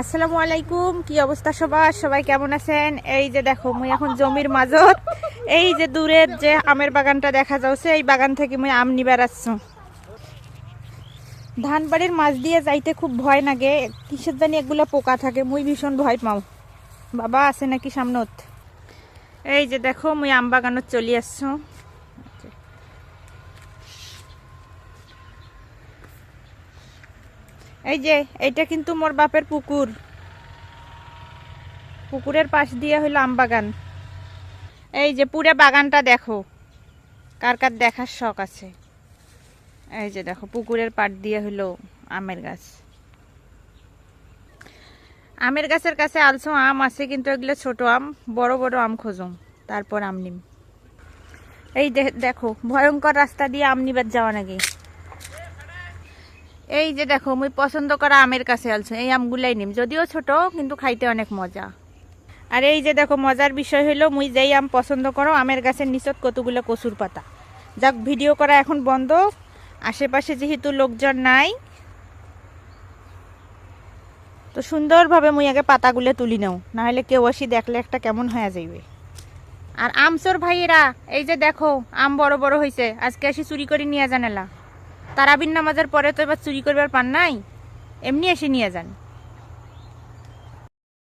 আসসালামু আলাইকুম, কি অবস্থা সবার? সবাই কেমন আছেন? এই যে দেখো, মুই এখন জমির মাজত। এই যে দূরের যে আমের বাগানটা দেখা যাচ্ছে, এই বাগান থেকে মুই আম নিবার আসছ। ধান বাড়ির মাছ দিয়ে যাইতে খুব ভয় লাগে। কিসের জানি এগুলো পোকা থাকে, মুই ভীষণ ভয় পাও। বাবা আছে নাকি সামনত? এই যে দেখো, মুই আম বাগানত চলি আসছ। এই যে এইটা কিন্তু মোর বাপের পুকুর। পুকুরের পাশ দিয়ে হইল আম বাগান। এই যে, পুরে বাগানটা দেখো। কার কার দেখার শখ আছে। এই যে দেখো, পুকুরের পাট দিয়ে হইল আমের গাছ। আমের গাছের কাছে আলসো আম আছে, কিন্তু এগুলো ছোট আম, বড় বড় আম খোঁজম তারপর আম নিম। এই দেখো, ভয়ঙ্কর রাস্তা দিয়ে আম নিবার যাওয়া নাকি? এই যে দেখো, মুই পছন্দ করা আমের কাছে আলছো, এই আমগুলাই নিম। যদিও ছোট, কিন্তু খাইতে অনেক মজা। আর এই যে দেখো, মজার বিষয় হলো মুই যেই আম পছন্দ করো, আমের গাছের নিচত কতগুলো কচুর পাতা। যাক, ভিডিও করা এখন বন্ধ। আশেপাশে যেহেতু লোকজন নাই, তো সুন্দরভাবে মুই আগে পাতাগুলো তুলি নাও। নাহলে কেউ আসি দেখলে একটা কেমন হয়ে যাইবে। আর আমসোর ভাইয়েরা, এই যে দেখো, আম বড় বড় হয়েছে আজকে আসি চুরি করে নিয়ে জানালা তারাবিন নামাজের পরে তো এবার চুরি করবার পান নাই? এমনি এসে নিয়ে যান।